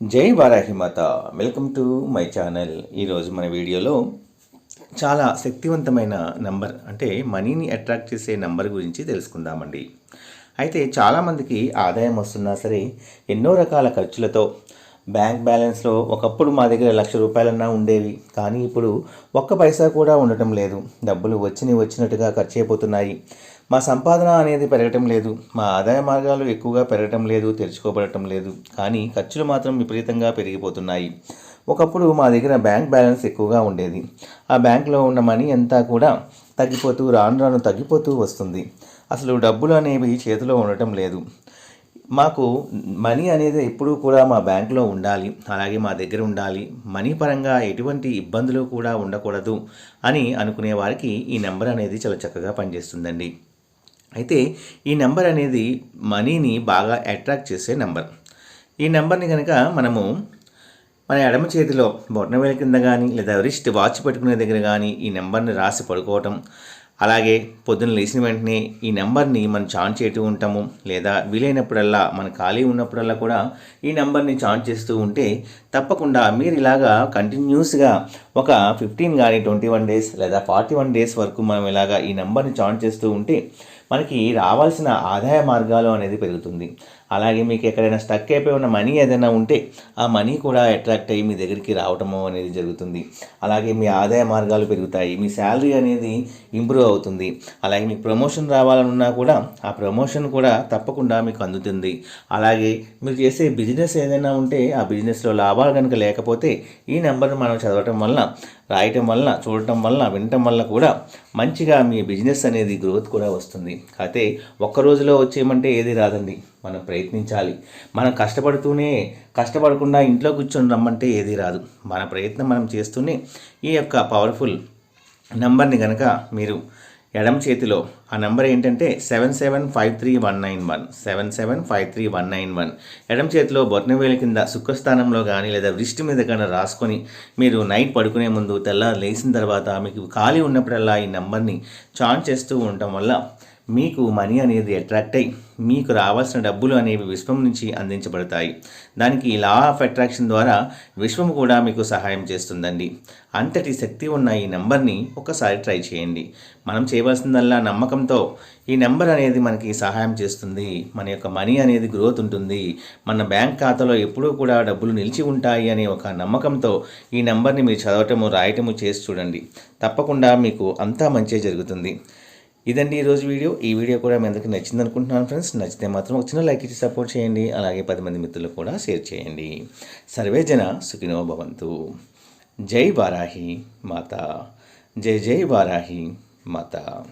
జై వారాహిమాత welcome to my channel. ఈరోజు మన వీడియోలో చాలా శక్తివంతమైన నంబర్ అంటే మనీని అట్రాక్ట్ చేసే నంబర్ గురించి తెలుసుకుందామండి. అయితే చాలామందికి ఆదాయం వస్తున్నా సరే ఎన్నో రకాల ఖర్చులతో బ్యాంక్ బ్యాలెన్స్లో ఒకప్పుడు మా దగ్గర లక్ష రూపాయలన్నా ఉండేవి. కానీ ఇప్పుడు ఒక్క పైసా కూడా ఉండటం లేదు. డబ్బులు వచ్చినవి వచ్చినట్టుగా ఖర్చు అయిపోతున్నాయి. మా సంపాదన అనేది పెరగటం లేదు మా ఆదాయ మార్గాలు ఎక్కువగా పెరగటం లేదు తెరుచుకోబడటం లేదు. కానీ ఖర్చులు మాత్రం విపరీతంగా పెరిగిపోతున్నాయి. ఒకప్పుడు మా దగ్గర బ్యాంక్ బ్యాలెన్స్ ఎక్కువగా ఉండేది. ఆ బ్యాంక్లో ఉన్న మనీ అంతా కూడా తగ్గిపోతూ రాను రాను తగ్గిపోతూ వస్తుంది. అసలు డబ్బులు అనేవి చేతిలో ఉండటం లేదు. మాకు మనీ అనేది ఎప్పుడూ కూడా మా బ్యాంకులో ఉండాలి అలాగే మా దగ్గర ఉండాలి. మనీ పరంగా ఎటువంటి ఇబ్బందులు కూడా ఉండకూడదు అని అనుకునే వారికి ఈ నెంబర్ అనేది చాలా చక్కగా పనిచేస్తుందండి. అయితే ఈ నెంబర్ అనేది మనీని బాగా అట్రాక్ట్ చేసే నెంబర్. ఈ నెంబర్ని కనుక మనము మన ఎడమ చేతిలో బొట్టనవేల కింద కానీ లేదా రిస్ట్ వాచ్ పెట్టుకునే దగ్గర కానీ ఈ నెంబర్ని రాసి పడుకోవటం అలాగే పొద్దున్న లేచిన వెంటనే ఈ నెంబర్ని మనం చాన్ చేస్తూ ఉంటాము లేదా వీలైనప్పుడల్లా మన ఖాళీ ఉన్నప్పుడల్లా కూడా ఈ నెంబర్ని చాన్ చేస్తూ ఉంటే తప్పకుండా మీరు ఇలాగా కంటిన్యూస్గా ఒక ఫిఫ్టీన్ కానీ ట్వంటీ వన్ డేస్ లేదా ఫార్టీ వన్ డేస్ వరకు మనం ఇలాగా ఈ నెంబర్ని చాన్ చేస్తూ ఉంటే మనకి రావాల్సిన ఆదాయ మార్గాలు అనేది పెరుగుతుంది. అలాగే మీకు ఎక్కడైనా స్టక్ అయిపోయి ఉన్న మనీ ఏదైనా ఉంటే ఆ మనీ కూడా అట్రాక్ట్ అయ్యి మీ దగ్గరికి రావటము అనేది జరుగుతుంది. అలాగే మీ ఆదాయ మార్గాలు పెరుగుతాయి. మీ శాలరీ అనేది ఇంప్రూవ్ అవుతుంది. అలాగే మీకు ప్రమోషన్ రావాలనున్నా కూడా ఆ ప్రమోషన్ కూడా తప్పకుండా మీకు అందుతుంది. అలాగే మీరు చేసే బిజినెస్ ఏదైనా ఉంటే ఆ బిజినెస్లో లాభాలు కనుక లేకపోతే ఈ నెంబర్ని మనం చదవటం వలన రాయటం వలన చూడటం వలన వినటం వలన కూడా మంచిగా మీ బిజినెస్ అనేది గ్రోత్ కూడా వస్తుంది. అయితే ఒక్క రోజులో వచ్చేయమంటే ఏది రాదండి. మనం ప్రయత్నించాలి. మనం కష్టపడుతూనే కష్టపడకుండా ఇంట్లో కూర్చొని రమ్మంటే ఏది రాదు. మన ప్రయత్నం మనం చేస్తూనే ఈ యొక్క పవర్ఫుల్ నెంబర్ని కనుక మీరు ఎడమ చేతిలో ఆ నెంబర్ ఏంటంటే seven seven five three one nine one seven seven five three one nine one ఎడమ చేతిలో బొట్నవేల కింద సుఖస్థానంలో కానీ లేదా వృష్టి మీద కానీ రాసుకొని మీరు నైట్ పడుకునే ముందు తెల్ల లేచిన తర్వాత మీకు ఖాళీ ఉన్నప్పుడల్లా ఈ నెంబర్ని చాన్ చేస్తూ ఉండటం వల్ల మీకు మనీ అనేది అట్రాక్ట్ అయ్యి మీకు రావాల్సిన డబ్బులు అనేవి విశ్వం నుంచి అందించబడతాయి. దానికి లా ఆఫ్ అట్రాక్షన్ ద్వారా విశ్వం కూడా మీకు సహాయం చేస్తుందండి. అంతటి శక్తి ఉన్న ఈ నెంబర్ని ఒకసారి ట్రై చేయండి. మనం చేయవలసిందల్లా నమ్మకంతో ఈ నెంబర్ అనేది మనకి సహాయం చేస్తుంది. మన యొక్క మనీ అనేది గ్రోత్ ఉంటుంది. మన బ్యాంక్ ఖాతాలో ఎప్పుడూ కూడా డబ్బులు నిలిచి ఉంటాయి అనే ఒక నమ్మకంతో ఈ నెంబర్ని మీరు చదవటము రాయటము చేసి చూడండి. తప్పకుండా మీకు అంతా మంచి జరుగుతుంది. ఇదండి ఈరోజు వీడియో. ఈ వీడియో కూడా మీ అందరికీ నచ్చింది అనుకుంటున్నాను ఫ్రెండ్స్. నచ్చితే మాత్రం ఒక చిన్న లైక్ ఇచ్చి సపోర్ట్ చేయండి. అలాగే పది మంది మిత్రులకు కూడా షేర్ చేయండి. సర్వే జన సుఖినో భవంతు. జై వారాహి మాత. జై జై వారాహి మాత.